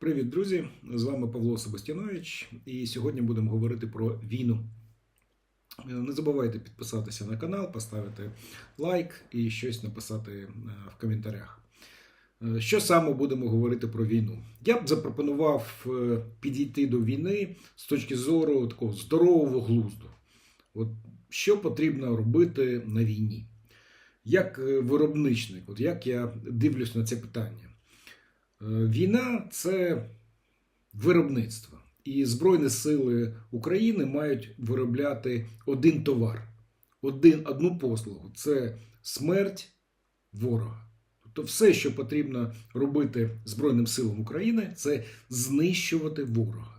Привіт, друзі! З вами Павло Себастьянович, і сьогодні будемо говорити про війну. Е, Не забувайте підписатися на канал, поставити лайк і щось написати е, в коментарях. Е, Що саме будемо говорити про війну? Я б запропонував підійти до війни з точки зору такого здорового глузду. От що потрібно робити на війні? Як виробничник, от як я дивлюсь на це питання? Е, Війна це виробництво. І Збройні сили України мають виробляти один товар, один, одну послугу це смерть ворога. Тобто все, що потрібно робити Збройним силам України, це знищувати ворога.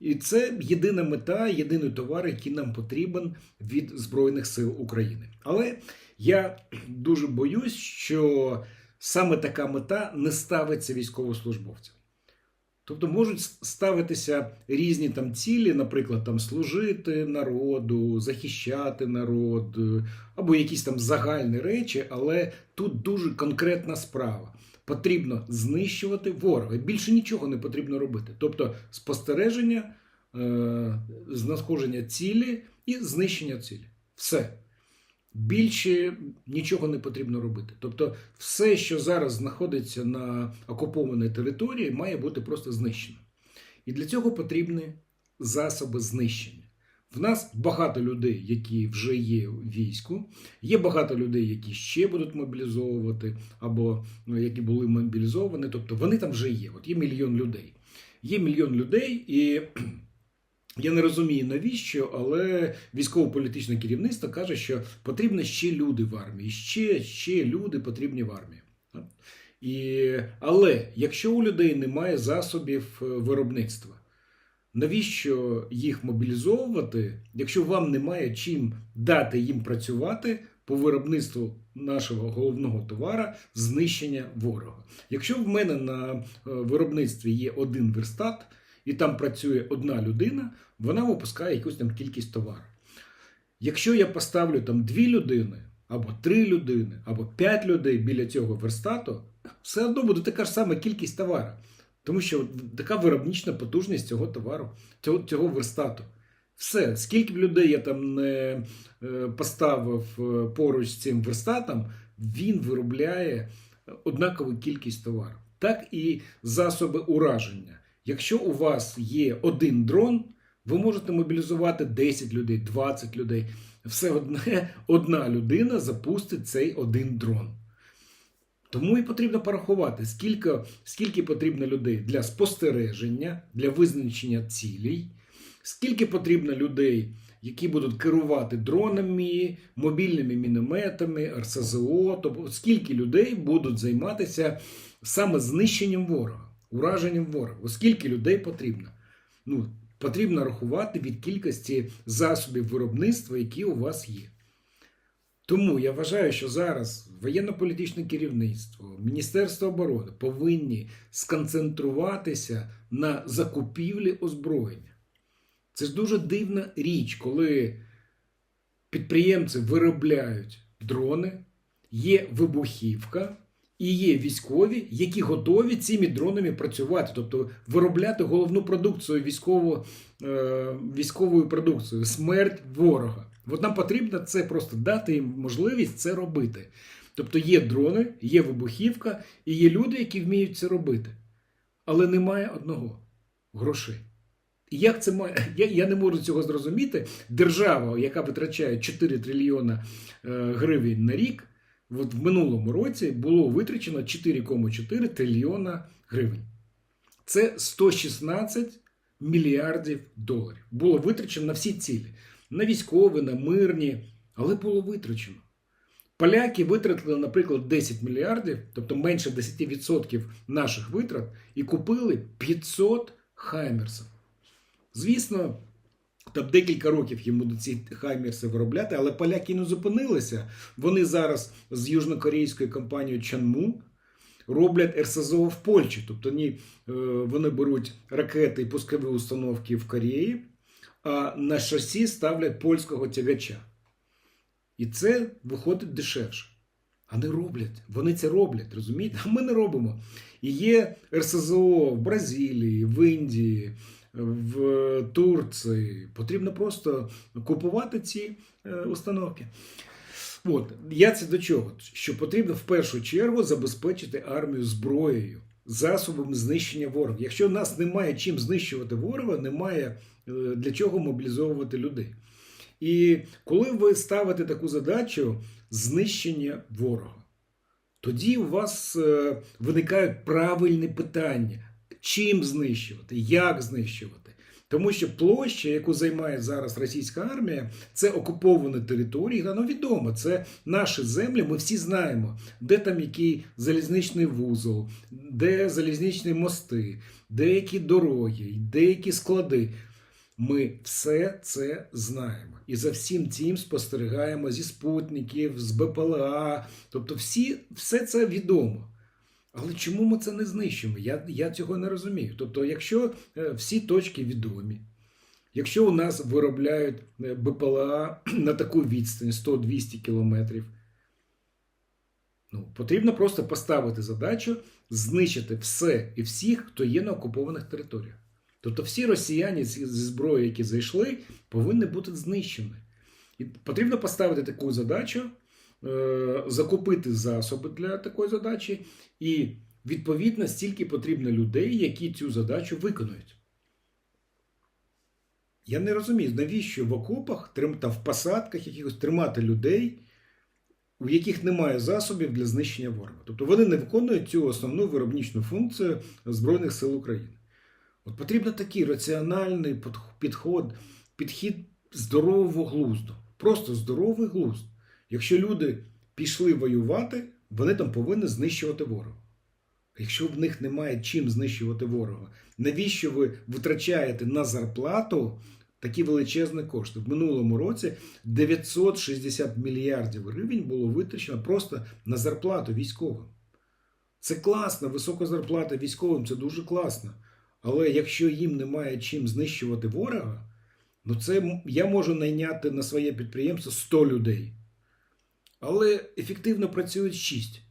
І це єдина мета, єдиний товар, який нам потрібен від Збройних сил України. Але я дуже боюсь, що саме така мета не ставиться військовослужбовцям. Тобто можуть ставитися різні там цілі, наприклад, там служити народу, захищати народ, е, або якісь там загальні речі, але тут дуже конкретна справа. Потрібно знищувати ворога. Більше нічого не потрібно робити. Тобто спостереження, е, знаходження цілі і знищення цілі. Все. Більше нічого не потрібно робити. Тобто, все, що зараз знаходиться на окупованій території, має бути просто знищено. І для цього потрібні засоби знищення. В нас багато людей, які вже є в війську, є багато людей, які ще будуть мобілізовувати, або ну, які були мобілізовані. Тобто вони там вже є. От є мільйон людей. Є мільйон людей, і я не розумію навіщо, але військово-політичне керівництво каже, що потрібно ще люди в армії, ще, ще люди потрібні в армії. І, але якщо у людей немає засобів е, виробництва, навіщо їх мобілізовувати, якщо вам немає чим дати їм працювати по виробництву нашого головного товара знищення ворога? Якщо в мене на е, виробництві є один верстат, і там працює одна людина, вона випускає якусь там кількість товару. Якщо я поставлю там дві людини, або три людини, або п'ять людей біля цього верстату, все одно буде така ж сама кількість товару. Тому що така виробнична потужність цього товару, цього, цього верстату. Все, скільки б людей я там не е, поставив е, поруч з цим верстатом, він виробляє однакову кількість товару. Так і засоби ураження. Якщо у вас є один дрон, ви можете мобілізувати 10 людей, 20 людей. Все одне одна людина запустить цей один дрон. Тому і потрібно порахувати, скільки, скільки потрібно людей для спостереження, для визначення цілей, скільки потрібно людей, які будуть керувати дронами, мобільними мінометами, РСЗО, тобто скільки людей будуть займатися саме знищенням ворога, ураженням ворога, оскільки людей потрібно. Ну, Потрібно рахувати від кількості засобів виробництва, які у вас є. Тому я вважаю, що зараз воєнно-політичне керівництво, Міністерство оборони повинні сконцентруватися на закупівлі озброєння. Це ж дуже дивна річ, коли підприємці виробляють дрони, є вибухівка і є військові, які готові цими дронами працювати, тобто виробляти головну продукцію військову, е, військовою продукцією смерть ворога. От нам потрібно це просто дати їм можливість це робити. Тобто є дрони, є вибухівка, і є люди, які вміють це робити. Але немає одного грошей. І як це має, я, я не можу цього зрозуміти. Держава, яка витрачає 4 трильйона е, гривень на рік, от в минулому році було витрачено 4,4 трильйона гривень. Це 116 мільярдів доларів. Було витрачено на всі цілі. На військові, на мирні, але було витрачено. Поляки витратили, наприклад, 10 мільярдів, тобто менше 10% наших витрат, і купили 500 хаймерсів. Звісно, там декілька років їм будуть ці хаймерси виробляти, але поляки не зупинилися. Вони зараз з южнокорейською компанією Чанму роблять РСЗО в Польщі. Тобто вони, е, вони беруть ракети і пускові установки в Кореї, а на шасі ставлять польського тягача. І це виходить дешевше. А не роблять. Вони це роблять, розумієте? А ми не робимо. І є РСЗО в Бразилії, в Індії, в Турції. Потрібно просто купувати ці е, установки. От, я це до чого? Що потрібно в першу чергу забезпечити армію зброєю, засобами знищення ворога. Якщо в нас немає чим знищувати ворога, немає е, для чого мобілізовувати людей. І коли ви ставите таку задачу знищення ворога, тоді у вас е, виникають правильні питання: чим знищувати, як знищувати. Тому що площа, яку займає зараз російська армія, це окуповані території. Ну відомо, це наші землі. Ми всі знаємо, де там який залізничний вузол, де залізничні мости, де які дороги, де які склади. Ми все це знаємо. І за всім цим спостерігаємо зі спутників, з БПЛА. Тобто, всі, все це відомо. Але чому ми це не знищимо? Я, я цього не розумію. Тобто, якщо е, всі точки відомі, якщо у нас виробляють е, БПЛА на таку відстань 100-200 кілометрів, ну, потрібно просто поставити задачу знищити все і всіх, хто є на окупованих територіях. Тобто всі росіяни зі зброї, які зайшли, повинні бути знищені. І потрібно поставити таку задачу, закупити засоби для такої задачі, і відповідно стільки потрібно людей, які цю задачу виконують. Я не розумію, навіщо в окопах та в посадках якихось тримати людей, у яких немає засобів для знищення ворога. Тобто вони не виконують цю основну виробничну функцію Збройних сил України. От потрібно такий раціональний підход, підхід здорового глузду. Просто здоровий глузд. Якщо люди пішли воювати, вони там повинні знищувати ворога. Якщо в них немає чим знищувати ворога, навіщо ви витрачаєте на зарплату такі величезні кошти? В минулому році 960 мільярдів гривень було витрачено просто на зарплату військовим. Це класно, висока зарплата військовим, це дуже класно. Але якщо їм немає чим знищувати ворога, ну це я можу найняти на своє підприємство 100 людей. Але ефективно працюють 6.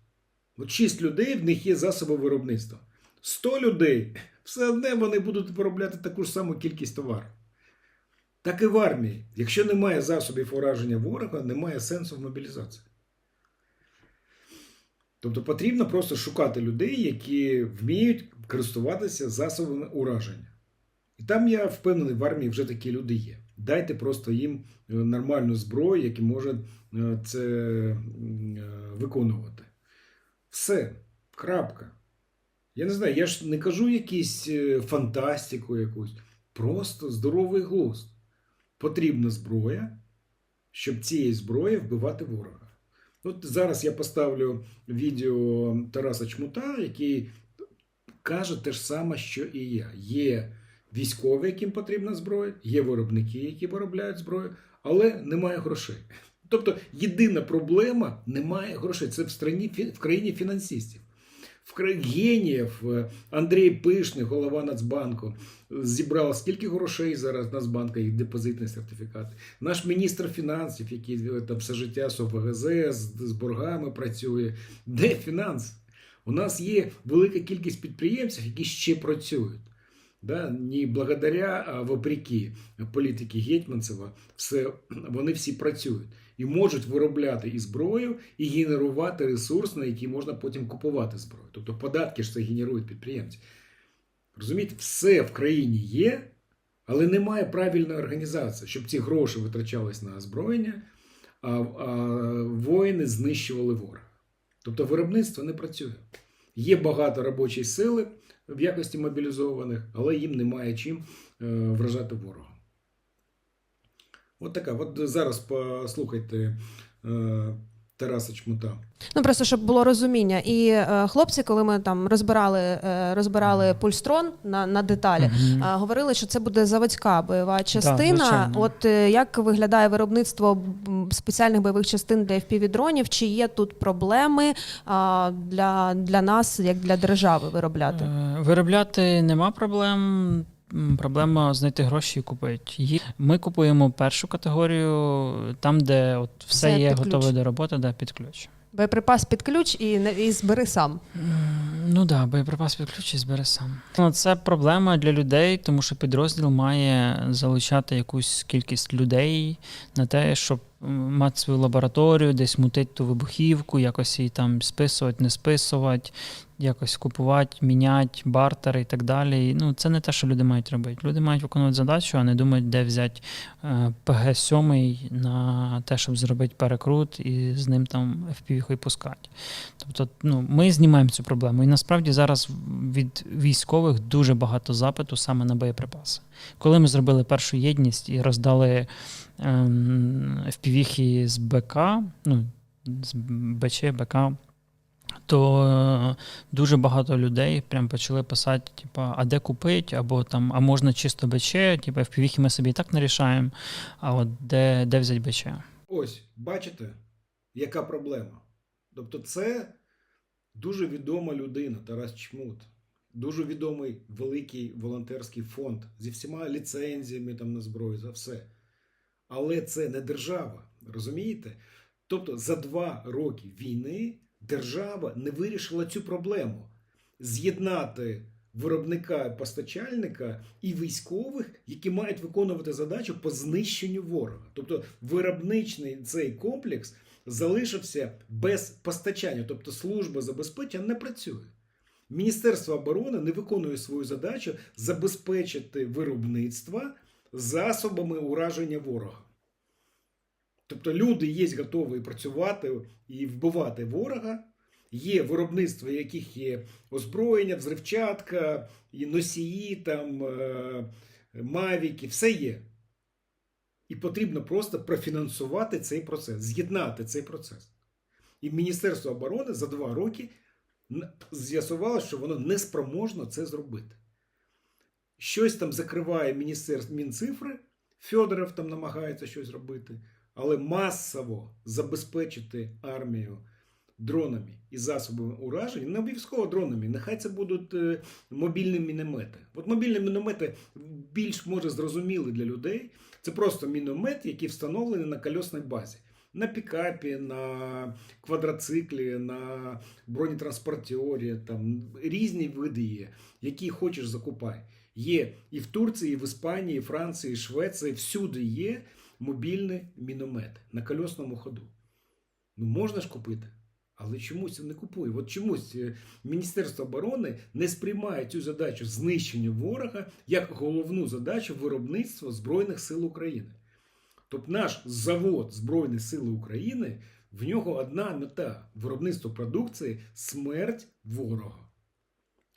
От 6 людей, в них є засоби виробництва. 100 людей, все одне вони будуть виробляти таку ж саму кількість товару. Так і в армії. Якщо немає засобів ураження ворога, немає сенсу в мобілізації. Тобто потрібно просто шукати людей, які вміють користуватися засобами ураження. І там я впевнений, в армії вже такі люди є. Дайте просто їм е, нормальну зброю, які можуть е, це е, виконувати. Все, крапка. Я не знаю, я ж не кажу якісь фантастику якусь. Просто здоровий глузд. Потрібна зброя, щоб цією зброєю вбивати ворога. От зараз я поставлю відео Тараса Чмута, який каже те ж саме, що і я. Є військові, яким потрібна зброя, є виробники, які виробляють зброю, але немає грошей. Тобто єдина проблема немає грошей. Це в країні, в країні фінансистів. В геніїв е, Андрій Пишний, голова Нацбанку, зібрав скільки грошей зараз Нацбанка, їх депозитні сертифікати. Наш міністр фінансів, який е, там все життя з ОВГЗ, з, боргами працює. Де фінанс? У нас є велика кількість підприємців, які ще працюють. Да? Не благодаря, а вопреки політики Гетьманцева, все, вони всі працюють і можуть виробляти і зброю, і генерувати ресурс, на який можна потім купувати зброю. Тобто податки ж це генерують підприємці. Розумієте, все в країні є, але немає правильної організації, щоб ці гроші витрачались на озброєння, а, а воїни знищували ворога. Тобто виробництво не працює. Є багато робочої сили в якості мобілізованих, але їм немає чим е, вражати ворога. От така. От зараз послухайте е, Тараса Чмута. Ну просто щоб було розуміння. І е, хлопці, коли ми там розбирали, е, розбирали пульстрон на, на деталі, Мгм. е, говорили, що це буде заводська бойова частина. звичайно. От е, як виглядає виробництво м, спеціальних бойових частин для FPV-дронів? Чи є тут проблеми а, для, для нас, як для держави, виробляти? Е, Виробляти нема проблем. Проблема знайти гроші і купити. Ми купуємо першу категорію, там, де от все Це є під ключ. готове до роботи, да, під ключ. Боєприпас під ключ і, не- і збери сам. Ну так, да, боєприпас під ключ і збере сам. Ну, Це проблема для людей, тому що підрозділ має залучати якусь кількість людей на те, щоб м, мати свою лабораторію, десь мутити ту вибухівку, якось її там списувати, не списувати, якось купувати, міняти, бартери і так далі. Ну, це не те, що люди мають робити. Люди мають виконувати задачу, а не думають, де взяти е, ПГ-7 на те, щоб зробити перекрут і з ним там FPV пускати. Тобто, ну, ми знімаємо цю проблему. І насправді зараз від військових дуже багато запиту саме на боєприпаси. Коли ми зробили першу єдність і роздали ем, FPV з БК, ну, з БЧ, БК, то е, дуже багато людей прям почали писати, типу, а де купити, або там, а можна чисто БЧ, типу, FPV ми собі і так не рішаємо, а от де, де взяти БЧ? Ось, бачите, яка проблема. Тобто, це дуже відома людина, Тарас Чмут, дуже відомий великий волонтерський фонд зі всіма ліцензіями там на зброю, за все. Але це не держава, розумієте? Тобто, за два роки війни держава не вирішила цю проблему з'єднати виробника постачальника і військових, які мають виконувати задачу по знищенню ворога. Тобто виробничний цей комплекс залишився без постачання, тобто служба забезпечення не працює. Міністерство оборони не виконує свою задачу забезпечити виробництво засобами ураження ворога. Тобто люди є готові працювати і вбивати ворога. Є виробництво, яких є озброєння, взривчатка, і носії, там, е, мавіки, все є. І потрібно просто профінансувати цей процес, з'єднати цей процес. І Міністерство оборони за два роки з'ясувало, що воно не спроможно це зробити. Щось там закриває міністерство Мінцифри, Федоров там намагається щось робити, але масово забезпечити армію дронами і засобами ураження, не обов'язково дронами, нехай це будуть е, мобільні міномети. От мобільні міномети більш може зрозуміли для людей. Це просто міномет, який встановлений на кольосній базі. На пікапі, на квадроциклі, на бронетранспортері, там різні види є, які хочеш закупай. Є і в Турції, і в Іспанії, і Франції, і Швеції, всюди є мобільні міномети на кольосному ходу. Ну, можна ж купити. Але чомусь не купує. От чомусь е, Міністерство оборони не сприймає цю задачу знищення ворога як головну задачу виробництва Збройних сил України. Тобто наш завод Збройних сил України в нього одна мета виробництво продукції смерть ворога.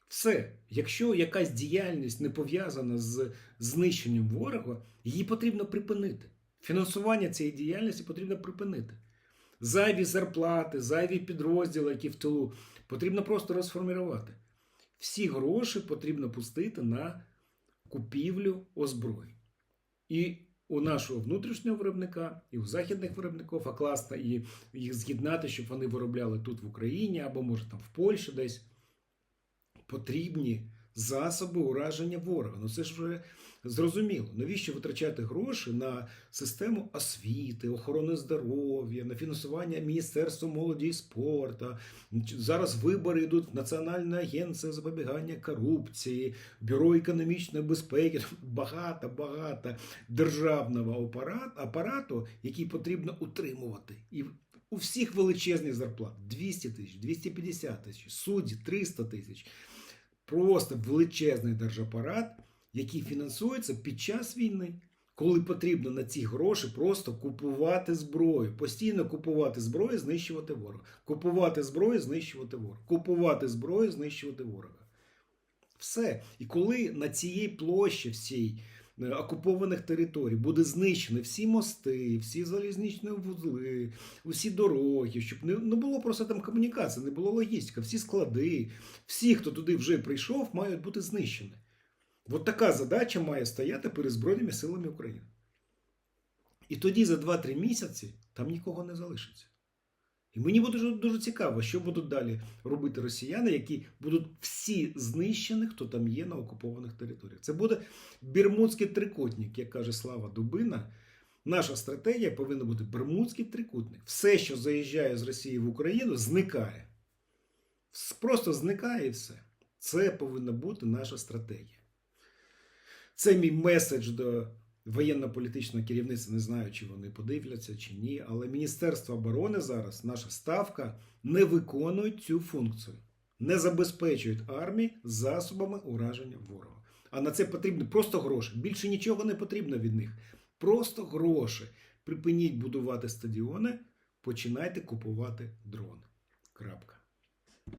Все, якщо якась діяльність не пов'язана з знищенням ворога, її потрібно припинити. Фінансування цієї діяльності потрібно припинити. Зайві зарплати, зайві підрозділи, які в тилу, потрібно просто розформувати. Всі гроші потрібно пустити на купівлю озброєнь. І у нашого внутрішнього виробника, і у західних виробників, а класно і їх з'єднати, щоб вони виробляли тут в Україні або може там в Польщі десь. Потрібні засоби ураження ворога. Ну це ж вже зрозуміло. Навіщо витрачати гроші на систему освіти, охорони здоров'я, на фінансування Міністерства молоді і спорту. Зараз вибори йдуть в Національна агенція запобігання корупції, Бюро економічної безпеки. Багато, багато державного апарат, апарату, який потрібно утримувати. І у всіх величезні зарплати 200 тисяч, 250 тисяч, судді 300 тисяч. Просто величезний держапарат, який фінансується під час війни, коли потрібно на ці гроші просто купувати зброю, постійно купувати зброю, знищувати ворога. Купувати зброю, знищувати ворога. Купувати зброю, знищувати ворога. Все. І коли на цій площі всій окупованих територій буде знищені всі мости, всі залізничні вузли, усі дороги, щоб не, не було просто там комунікації, не було логістика, всі склади, всі, хто туди вже прийшов, мають бути знищені. От така задача має стояти перед Збройними силами України. І тоді за 2-3 місяці там нікого не залишиться. І мені буде дуже, цікаво, що будуть далі робити росіяни, які будуть всі знищені, хто там є на окупованих територіях. Це буде Бірмудський трикутник, як каже Слава Дубина. Наша стратегія повинна бути Бермудський трикутник. Все, що заїжджає з Росії в Україну, зникає. Просто зникає і все. Це повинна бути наша стратегія. Це мій меседж до воєнно-політичного керівництва. Не знаю, чи вони подивляться чи ні. Але Міністерство оборони зараз, наша ставка, не виконують цю функцію, не забезпечують армії засобами ураження ворога. А на це потрібно просто гроші. Більше нічого не потрібно від них. Просто гроші. Припиніть будувати стадіони, починайте купувати дрони. Крапка.